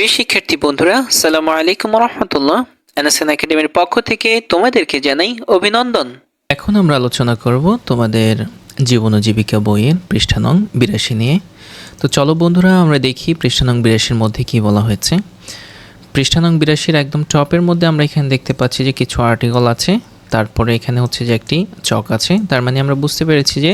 প্রিয় শিক্ষার্থী বন্ধুরা সালাম আলাইকুম রহমতুল্লাহ এনএসএন একাডেমির পক্ষ থেকে তোমাদেরকে জানাই অভিনন্দন। এখন আমরা আলোচনা করব তোমাদের জীবন ও জীবিকা বইয়ের পৃষ্ঠা নং বিরাশি নিয়ে। তো চলো বন্ধুরা, আমরা দেখি পৃষ্ঠা নং বিরাশির মধ্যে কি বলা হয়েছে। পৃষ্ঠা নং বিরাশির একদম টপের মধ্যে আমরা এখানে দেখতে পাচ্ছি যে কিছু আর্টিকেল আছে। তারপরে এখানে হচ্ছে যে একটি চক আছে। তার মানে আমরা বুঝতে পেরেছি যে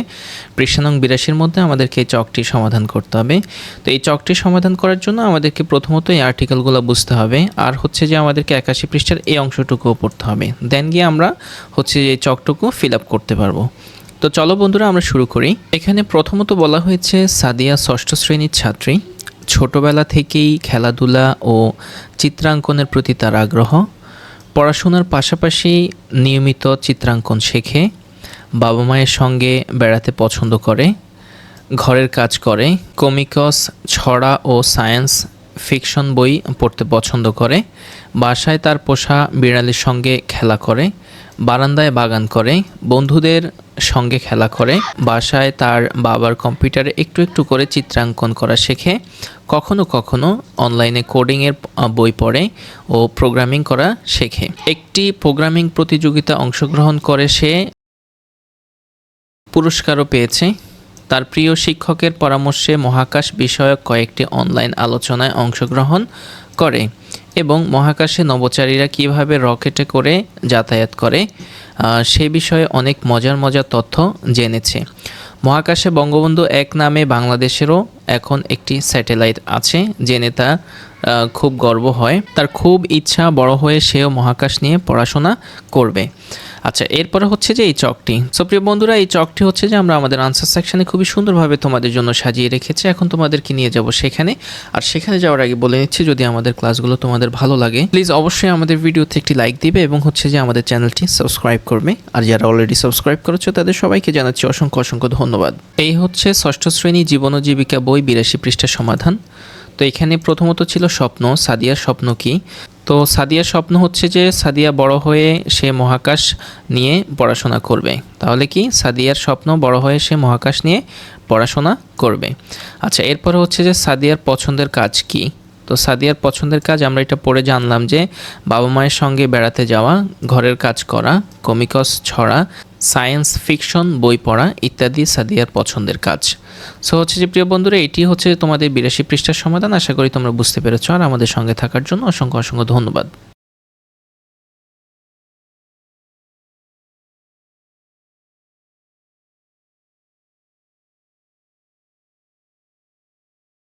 পৃষ্ঠা নং বিরাশির মধ্যে আমাদেরকে এই চকটি সমাধান করতে হবে। তো এই চকটি সমাধান করার জন্য আমাদেরকে প্রথমত এই আর্টিকেলগুলো বুঝতে হবে। আর হচ্ছে যে আমাদেরকে একাশি পৃষ্ঠার এই অংশটুকুও পড়তে হবে। দেন গিয়ে আমরা হচ্ছে যে এই চকটুকু ফিল আপ করতে পারব। তো চলো বন্ধুরা, আমরা শুরু করি। এখানে প্রথমত বলা হয়েছে, সাদিয়া ষষ্ঠ শ্রেণির ছাত্রী। ছোটবেলা থেকেই খেলাধুলা ও চিত্রাঙ্কনের প্রতি তার আগ্রহ। পড়াশোনার পাশাপাশি নিয়মিত চিত্রাঙ্কন শেখে, বাবা মায়ের সঙ্গে বেড়াতে পছন্দ করে, ঘরের কাজ করে, কমিকস, ছড়া ও সায়েন্স ফিকশন বই পড়তে পছন্দ করে, বাসায় তার পোষা বিড়ালের সঙ্গে খেলা করে বারান্দায় বাগান করে, বন্ধুদের সঙ্গে খেলা করে, বাসায় তার বাবার কম্পিউটারে একটু একটু করে চিত্রাঙ্কন করা শেখে, কখনো কখনো অনলাইনে কোডিংয়ের বই পড়ে ও প্রোগ্রামিং করা শেখে। একটি প্রোগ্রামিং প্রতিযোগিতা অংশগ্রহণ করে সে পুরস্কারও পেয়েছে। তার প্রিয় শিক্ষকের পরামর্শে মহাকাশ বিষয়ক কয়েকটি অনলাইন আলোচনায় অংশগ্রহণ করে। এবং মহাকাশে নবচারীরা কীভাবে রকেটে করে যাতায়াত করে সে বিষয়ে অনেক মজার মজার তথ্য জেনেছে। মহাকাশে বঙ্গবন্ধু এক নামে বাংলাদেশেরও এখন একটি স্যাটেলাইট আছে, জেনে তা খুব গর্ব হয়। তার খুব ইচ্ছা বড় হয়ে সেও মহাকাশ নিয়ে পড়াশোনা করবে। আচ্ছা এরপরে হচ্ছে যে এই চকটি। সো প্রিয় বন্ধুরা, এই চকটি হচ্ছে যে আমরা আমাদের আনসার সেকশানে খুবই সুন্দরভাবে তোমাদের জন্য সাজিয়ে রেখেছি। এখন তোমাদেরকে নিয়ে যাব সেখানে। আর সেখানে যাওয়ার আগে বলে নিচ্ছি, যদি আমাদের ক্লাসগুলো তোমাদের ভালো লাগে প্লিজ অবশ্যই আমাদের ভিডিওতে একটি লাইক দিবে এবং হচ্ছে যে আমাদের চ্যানেলটি সাবস্ক্রাইব করবে। আর যারা অলরেডি সাবস্ক্রাইব করেছ, তাদের সবাইকে জানাচ্ছি অসংখ্য অসংখ্য ধন্যবাদ। এই হচ্ছে ষষ্ঠ শ্রেণি জীবন জীবিকা বই বিরাশি পৃষ্ঠা সমাধান। তো এখানে প্রথমত ছিল স্বপ্ন, সাদিয়ার স্বপ্ন কি? তো সাদিয়ার স্বপ্ন হচ্ছে যে সাদিয়া বড় হয়ে সে মহাকাশ নিয়ে পড়াশোনা করবে। তাহলে কি? সাদিয়ার স্বপ্ন বড় হয়ে সে মহাকাশ নিয়ে পড়াশোনা করবে। আচ্ছা এরপরে হচ্ছে যে সাদিয়ার পছন্দের কাজ কি? তো সাদিয়ার পছন্দের কাজ আমরা এটা পড়ে জানলাম যে বাবা মায়ের সঙ্গে বেড়াতে যাওয়া, ঘরের কাজ করা, কমিকস ছড়া, সায়েন্স ফিকশন, বই পড়া ইত্যাদি সাদিয়ার পছন্দের কাজ। সো হচ্ছে যে প্রিয় বন্ধুরা, এটি হচ্ছে তোমাদের বিরাশি পৃষ্ঠার সমাধান। আশা করি তোমরা বুঝতে পেরেছ। আর আমাদের সঙ্গে থাকার জন্য অসংখ্য অসংখ্য ধন্যবাদ।